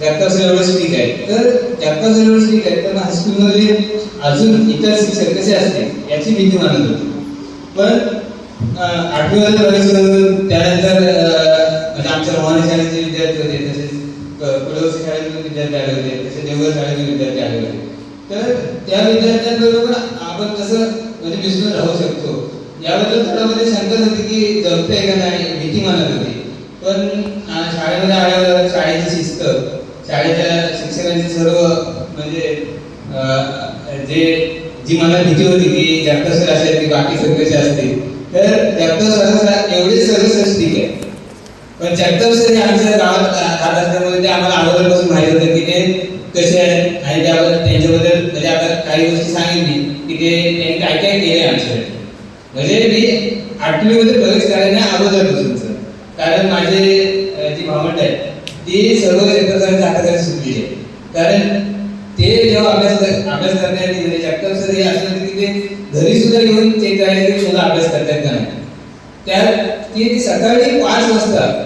Jagtap sir एवढंच ठीक आहे. तर जगताप सर एवढंच आहे. तर हायस्कूलमध्ये अजून इतर शिक्षक कसे असते याची भीती मानत होती. पण अं, आठवीमध्ये प्रवेश करून त्यानंतर म्हणजे आमच्या रोहाने शाळेचे विद्यार्थी होते तसेच क- कुलवशी शाळेतले विद्यार्थी आले होते तसेच देवघर शाळेतून विद्यार्थी आले होते. तर त्या विद्यार्थ्यांबरोबर आपण कसं म्हणजे मिसळून राहू शकतो. याबद्दल थोडं मध्ये शंका होती की जमते का नाही भीती मानत होती. पण शाळेमध्ये आल्यावर शाळेची शिस्त शाळेच्या शिक्षकांचे सर्व म्हणजे जे जी मला भीती होती की जास्त सर असेल की बाकी सगळेचे असतील तर जास्त सर एवढे सर्व ठीक आहे. पण जगताप सर हे आमच्या गावात राहत असल्यामुळे ते आम्हाला अगोदरपासून माहिती होतं की ते कसे आहेत आणि त्याबद्दल त्यांच्याबद्दल म्हणजे आता काही गोष्टी सांगितली की ते त्यांनी काय काय केले आमच्यासाठी. म्हणजे मी आठवीमध्ये प्रवेश करायला अगोदरपासून कारण माझे भावंड आहे ती सर्व जगताप हाताखाली सुटलेली आहे. कारण ते जेव्हा अभ्यास अभ्यास करण्यात म्हणजे चॅप्टर सर हे असं की ते घरी सुद्धा येऊन ते करायचे की अभ्यास करतात का नाही? त्या ती सकाळी पाच वाजता